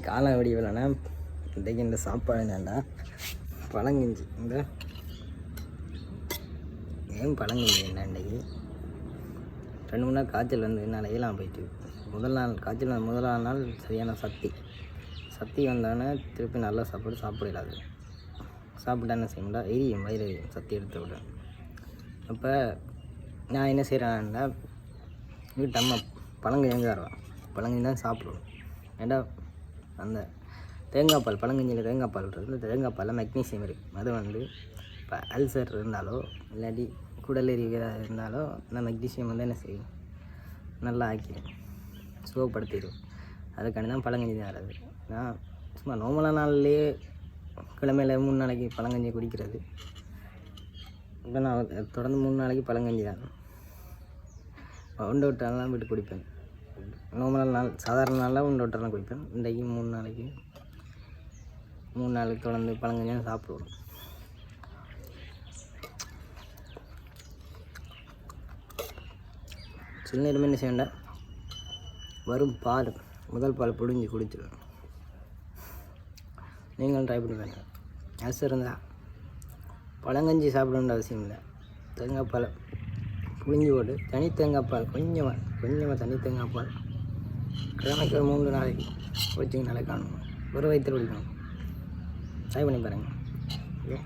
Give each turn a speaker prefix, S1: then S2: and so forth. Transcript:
S1: காலம் வடிவில்னா இன்றைக்கு இந்த சாப்பாடு என்னண்டா? பழங்கஞ்சி. இந்த ஏன் பழங்கஞ்சி என்ன இன்றைக்கி? ரெண்டு மூணு நாள் காய்ச்சல் வந்து என்னால் இயலாம் போயிட்டு முதல் நாள் காய்ச்சல் வந்த முதல் நாள் சரியான சக்தி. சக்தி வந்தோடனே திருப்பி நல்லா சாப்பாடு சாப்பிடலாது சாப்பிட்டா என்ன செய்யணும்டா எரியும் வயிறு எரியும். சக்தி எடுத்து விட. அப்போ நான் என்ன செய்கிறேன்னா வீட்டு அம்மா பழங்கஞ்சி தருவேன் பழங்கஞ்சி தான் சாப்பிடுவோம் ஏண்டா அந்த தேங்காய் பால் பழங்கஞ்சியில் தேங்காய் பால் இருக்குது இந்த தேங்காய் பாலில் மெக்னீசியம் இருக்குது அது வந்து இப்போ அல்சர் இருந்தாலோ இல்லாட்டி குடல் எரிவு இருந்தாலோ இந்த மெக்னீசியம் வந்து என்ன செய்யும்? நல்லா ஆக்கிடும் சுகப்படுத்திடும் அதுக்காண்டி தான் பழங்கஞ்சி தான் வர்றது. நான் சும்மா நார்மலான நாள்லேயே கிழமையில மூணு நாளைக்கு பழங்கஞ்சி குடிக்கிறது. இப்போ நான் தொடர்ந்து மூணு நாளைக்கு பழங்கஞ்சி தான். உண்டை விட்டாலாம் விட்டு குடிப்பேன். நார்மலான நாள் சாதாரண நாளில் உண்டை விட்டாலாம் குடிப்பேன் இன்றைக்கு மூணு நாளைக்கு மூணு நாளைக்கு தொடர்ந்து பழங்கஞ்சி சாப்பிடுவோம். சில நேரம் என்ன செய்யண்டா வரும் பால் முதல் பால் பிடிஞ்சி குடிச்சிடும் நீங்களும் ட்ரை பண்ணி பாருங்க. ஆசை இருந்தால் பழங்கஞ்சி சாப்பிடணுன்ற அவசியம் இல்லை. தேங்காய் பழம். புழிஞ்சு போட்டு தனி தேங்காய் பால் கொஞ்சமாக கொஞ்சமாக தனி தேங்காய் கிழமைக்கு ஒரு மூணு நாளைக்கு. குடிச்சிங்கனாலே காணும். ஒரு வயிற்று குடிக்கணும். ட்ரை பண்ணி பாருங்கள் ஓகே